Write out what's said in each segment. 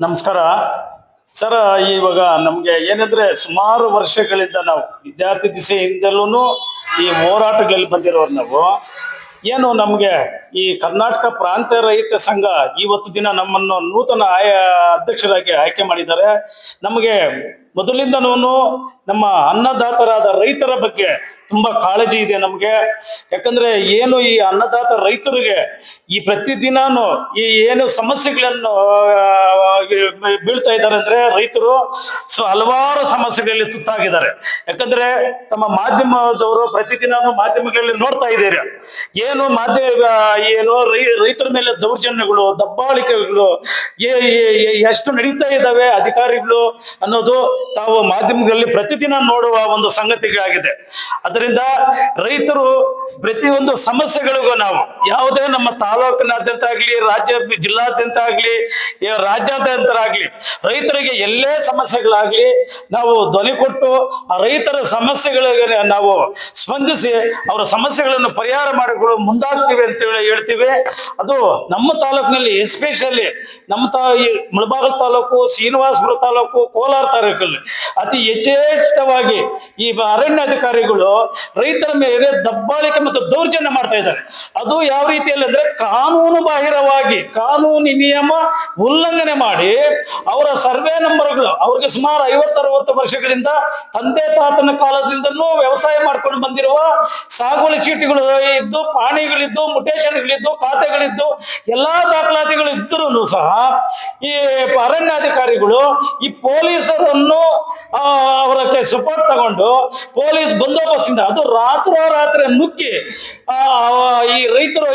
ನಮಸ್ಕಾರ. ಸರ್, ಇವಾಗ ನಮಗೆ ಏನಂದ್ರೆ ಸುಮಾರು ವರ್ಷಗಳಿಂದ ನಾವು ವಿದ್ಯಾರ್ಥಿ ದಿಸೆಯಿಂದಲೂ ಈ ಹೋರಾಟಗಳಲ್ಲಿ ಬಂದಿರೋರು ನಾವು. ಏನು ನಮ್ಗೆ ಈ ಕರ್ನಾಟಕ ಪ್ರಾಂತ ರೈತ ಸಂಘ ಇವತ್ತು ದಿನ ನಮ್ಮನ್ನು ನೂತನ ಆಯ ಅಧ್ಯಕ್ಷರಾಗಿ ಆಯ್ಕೆ ಮಾಡಿದ್ದಾರೆ. ನಮಗೆ ಮೊದಲಿಂದನೂ ನಮ್ಮ ಅನ್ನದಾತರಾದ ರೈತರ ಬಗ್ಗೆ ತುಂಬಾ ಕಾಳಜಿ ಇದೆ ನಮಗೆ. ಯಾಕಂದ್ರೆ ಏನು ಈ ಅನ್ನದಾತ ರೈತರಿಗೆ ಈ ಪ್ರತಿದಿನಾನು ಈ ಏನು ಸಮಸ್ಯೆಗಳನ್ನು ಬೀಳ್ತಾ ಇದ್ದಾರೆ ಅಂದ್ರೆ ರೈತರು ಹಲವಾರು ಸಮಸ್ಯೆಗಳಲ್ಲಿ ತುತ್ತಾಗಿದ್ದಾರೆ. ಯಾಕಂದ್ರೆ ತಮ್ಮ ಮಾಧ್ಯಮದವರು ಪ್ರತಿದಿನಾನು ಮಾಧ್ಯಮಗಳಲ್ಲಿ ನೋಡ್ತಾ ಇದ್ದೀರಿ. ಏನು ಮಾಧ್ಯಮ ಏನು ರೈ- ರೈತರ ಮೇಲೆ ದೌರ್ಜನ್ಯಗಳು, ದಬ್ಬಾಳಿಕೆಗಳು ಎಷ್ಟು ನಡೀತಾ ಇದ್ದಾವೆ ಅಧಿಕಾರಿಗಳು ಅನ್ನೋದು ತಾವು ಮಾಧ್ಯಮಗಳಲ್ಲಿ ಪ್ರತಿದಿನ ನೋಡುವ ಒಂದು ಸಂಗತಿಗಳಾಗಿದೆ. ಅದರಿಂದ ರೈತರು ಪ್ರತಿಯೊಂದು ಸಮಸ್ಯೆಗಳಿಗೂ ನಾವು ಯಾವುದೇ ನಮ್ಮ ತಾಲೂಕಿನಾದ್ಯಂತ ಆಗ್ಲಿ, ರಾಜ್ಯ, ಜಿಲ್ಲಾದ್ಯಂತ ಆಗ್ಲಿ ರಾಜ್ಯಾದ್ಯಂತ ಆಗ್ಲಿ, ರೈತರಿಗೆ ಎಲ್ಲೇ ಸಮಸ್ಯೆಗಳಾಗ್ಲಿ ನಾವು ಧ್ವನಿ ಕೊಟ್ಟು ಆ ರೈತರ ಸಮಸ್ಯೆಗಳಿಗೆ ನಾವು ಸ್ಪಂದಿಸಿ ಅವರ ಸಮಸ್ಯೆಗಳನ್ನು ಪರಿಹಾರ ಮಾಡಿಕೊಳ್ಳಲು ಮುಂದಾಗ್ತೀವಿ ಅಂತ ಹೇಳಿ ಹೇಳ್ತೀವಿ. ಅದು ನಮ್ಮ ತಾಲೂಕಿನಲ್ಲಿ ಎಸ್ಪೆಷಲಿ ನಮ್ಮ ತಾ, ಈ ಮುಳಬಾಗ ತಾಲೂಕು, ಶ್ರೀನಿವಾಸಪುರ ತಾಲೂಕು, ಕೋಲಾರ ತಾಲೂಕಲ್ಲಿ ಅತಿ ಯಥೇಷ್ಟವಾಗಿ ಈ ಅರಣ್ಯ ಅಧಿಕಾರಿಗಳು ರೈತರ ಮೇಲೆ ದಬ್ಬಾಳಿಕೆ ಮತ್ತು ದೌರ್ಜನ್ಯ ಮಾಡ್ತಾ ಇದ್ದಾರೆ. ಅದು ಯಾವ ರೀತಿಯಲ್ಲಿ ಅಂದ್ರೆ ಕಾನೂನು ಬಾಹಿರವಾಗಿ, ಕಾನೂನು ನಿಯಮ ಉಲ್ಲಂಘನೆ ಮಾಡಿ ಅವರ ಸರ್ವೆ ನಂಬರ್ಗಳು ಅವ್ರಿಗೆ ಸುಮಾರು ಐವತ್ತರವತ್ತು ವರ್ಷಗಳಿಂದ ತಂದೆ ತಾತನ ಕಾಲದಿಂದಲೂ ವ್ಯವಸಾಯ ಮಾಡ್ಕೊಂಡು ಬಂದಿರುವ ಸಾಗುವಳಿ ಚೀಟಿಗಳು ಇದ್ದು, ಪಾಣಿಗಳಿದ್ದು ಖಾತೆಗಳಿದ್ದು ಎಲ್ಲಾ ದಾಖಲಾತಿಗಳು ಇದ್ದರೂ ಸಹ ಈ ಅರಣ್ಯಾಧಿಕಾರಿಗಳು ಈ ಪೊಲೀಸರನ್ನು ಅವರ ಸಪೋರ್ಟ್ ತಗೊಂಡು ಪೊಲೀಸ್ ಬಂದೋಬಸ್ತಿಂದ ಅದು ರಾತ್ರೋರಾತ್ರಿ ನುಗ್ಗಿ ಆ, ಆ, ಈ ರೈತರು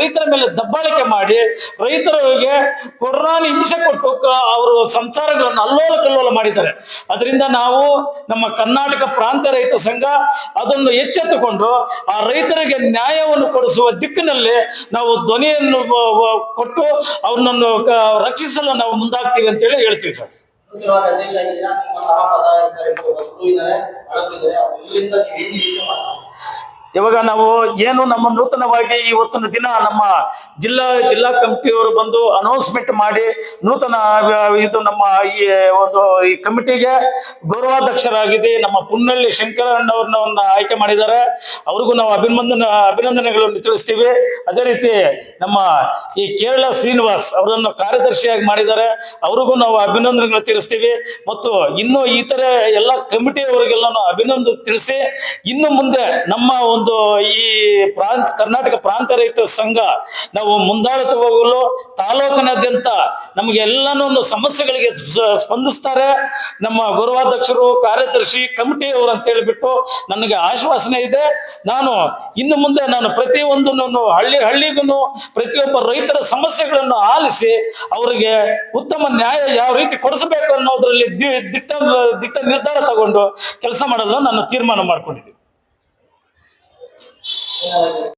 ರೈತರ ಮೇಲೆ ದಬ್ಬಾಳಿಕೆ ಮಾಡಿ ರೈತರಿಗೆ ಕೊರೋನಾ ಹಿಂಸೆ ಕೊಟ್ಟು ಅವರು ಸಂಸಾರಗಳನ್ನು ಅಲ್ಲೋಲ ಕಲ್ಲೋಲ ಮಾಡಿದ್ದಾರೆ. ಅದರಿಂದ ನಾವು ನಮ್ಮ ಕರ್ನಾಟಕ ಪ್ರಾಂತ ರೈತ ಸಂಘ ಅದನ್ನು ಎಚ್ಚೆತ್ತುಕೊಂಡು ಆ ರೈತರಿಗೆ ನ್ಯಾಯವನ್ನು ಕೊಡಿಸುವ ದಿಕ್ಕಿನಲ್ಲಿ ನಾವು ಧ್ವನಿಯನ್ನು ಕೊಟ್ಟು ಅವನನ್ನು ರಕ್ಷಿಸಲು ನಾವು ಮುಂದಾಗ್ತೀವಿ ಅಂತೇಳಿ ಹೇಳ್ತೀವಿ ಸರ್. ಮುಖ್ಯವಾಗಿ ಅಧ್ಯಕ್ಷ ಆಗಿದ್ದೀರಾ? ನಿಮ್ಮ ಇದ್ದಾರೆ ಅದರಿಂದ ನೀವು ಏನು ನಿರೀಕ್ಷೆ ಮಾಡ್ತಾರೆ? ಇವಾಗ ನಾವು ಏನು ನಮ್ಮ ನೂತನವಾಗಿ ಇವತ್ತಿನ ದಿನ ನಮ್ಮ ಜಿಲ್ಲಾ ಜಿಲ್ಲಾ ಕಮಿಟಿಯವರು ಬಂದು ಅನೌನ್ಸ್ಮೆಂಟ್ ಮಾಡಿ ನೂತನ, ಇದು ನಮ್ಮ ಈ, ಒಂದು ಈ ಕಮಿಟಿಗೆ ಗೌರವಾಧ್ಯಕ್ಷರಾಗಿದೆ ನಮ್ಮ ಪುನ್ನಳ್ಳಿ ಶಂಕರಣ್ಣವ್ರನ್ನ ಆಯ್ಕೆ ಮಾಡಿದ್ದಾರೆ. ಅವ್ರಿಗೂ ನಾವು ಅಭಿನಂದನ, ಅಭಿನಂದನೆಗಳನ್ನು ತಿಳಿಸ್ತೀವಿ. ಅದೇ ರೀತಿ ನಮ್ಮ ಈ ಕೇರಳ ಶ್ರೀನಿವಾಸ್ ಅವರನ್ನು ಕಾರ್ಯದರ್ಶಿಯಾಗಿ ಮಾಡಿದ್ದಾರೆ. ಅವ್ರಿಗೂ ನಾವು ಅಭಿನಂದನೆಗಳು ತಿಳಿಸ್ತೀವಿ. ಮತ್ತು ಇನ್ನು ಇತರೆ ಎಲ್ಲ ಕಮಿಟಿಯವರಿಗೆಲ್ಲ ಅಭಿನಂದನೆ ತಿಳಿಸಿ, ಇನ್ನು ಮುಂದೆ ನಮ್ಮ ಒಂದು ಈ ಪ್ರಾಂತ, ಕರ್ನಾಟಕ ಪ್ರಾಂತ ರೈತ ಸಂಘ ನಾವು ಮುಂದಾಳುತ್ತಾ ಹೋಗಲು ತಾಲೂಕಿನಾದ್ಯಂತ ನಮಗೆ ಎಲ್ಲನೂ ಸಮಸ್ಯೆಗಳಿಗೆ ಸ್ಪಂದಿಸ್ತಾರೆ. ನಮ್ಮ ಗೌರವಾಧ್ಯಕ್ಷರು, ಕಾರ್ಯದರ್ಶಿ ಕಮಿಟಿಯವರು ಅಂತ ಹೇಳಿಬಿಟ್ಟು ನನಗೆ ಆಶ್ವಾಸನೆ ಇದೆ. ನಾನು ಇನ್ನು ಮುಂದೆ ನಾನು ಪ್ರತಿಯೊಂದನ್ನು ಹಳ್ಳಿ ಹಳ್ಳಿಗೂ ಪ್ರತಿಯೊಬ್ಬ ರೈತರ ಸಮಸ್ಯೆಗಳನ್ನು ಆಲಿಸಿ ಅವರಿಗೆ ಉತ್ತಮ ನ್ಯಾಯ ಯಾವ ರೀತಿ ಕೊಡಿಸಬೇಕು ಅನ್ನೋದರಲ್ಲಿ ದಿಟ್ಟ ದಿಟ್ಟ ನಿರ್ಧಾರ ತಗೊಂಡು ಕೆಲಸ ಮಾಡಲು ನಾನು ತೀರ್ಮಾನ ಮಾಡ್ಕೊಂಡಿದ್ದೀನಿ. ಏನಾದ್ರು